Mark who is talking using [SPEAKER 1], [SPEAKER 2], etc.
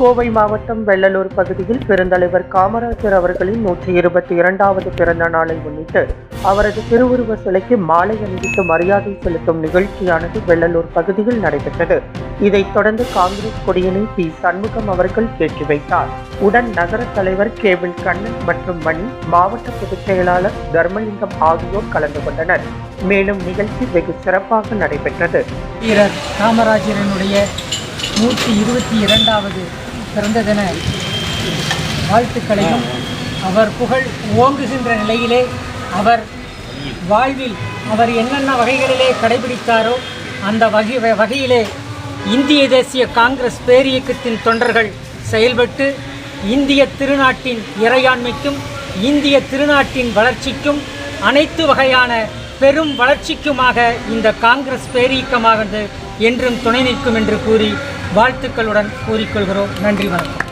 [SPEAKER 1] கோவை மாவட்டம் வெள்ளலூர் பகுதியில் பெருந்தலைவர் காமராஜர் அவர்களின் நூற்றி இருபத்தி இரண்டாவது பிறந்த நாளை முன்னிட்டு அவரது திருவுருவ சிலைக்கு மாலை அணிவித்து மரியாதை செலுத்தும் நிகழ்ச்சியானது வெள்ளலூர் பகுதியில் நடைபெற்றது. இதைத் தொடர்ந்து காங்கிரஸ் கொடியினை பி. சண்முகம் அவர்கள் ஏற்றி வைத்தார். உடன் நகர தலைவர் கேபிள் கண்ணன் மற்றும் மணி மாவட்ட பொதுச் செயலாளர் தர்மலிங்கம் ஆகியோர் கலந்து கொண்டனர். மேலும் நிகழ்ச்சி வெகு சிறப்பாக நடைபெற்றது.
[SPEAKER 2] வீரர் காமராஜரனுடைய நூற்றி இருபத்தி இரண்டாவது பிறந்ததென வாழ்த்துக்களையும் அவர் புகழ் ஓங்குகின்ற நிலையிலே அவர் வாழ்வில் அவர் என்னென்ன வகைகளிலே கடைபிடித்தாரோ அந்த வகை வகையிலே இந்திய தேசிய காங்கிரஸ் பேரியக்கத்தின் தொண்டர்கள் செயல்பட்டு இந்திய திருநாட்டின் இறையாண்மைக்கும் இந்திய திருநாட்டின் வளர்ச்சிக்கும் அனைத்து வகையான பெரும் வளர்ச்சிக்குமாக இந்த காங்கிரஸ் பேரியக்கமானது என்றும் துணை நிற்கும் என்று கூறி வாழ்த்துக்களுடன் கூறிக்கொள்கிறோம். நன்றி வணக்கம்.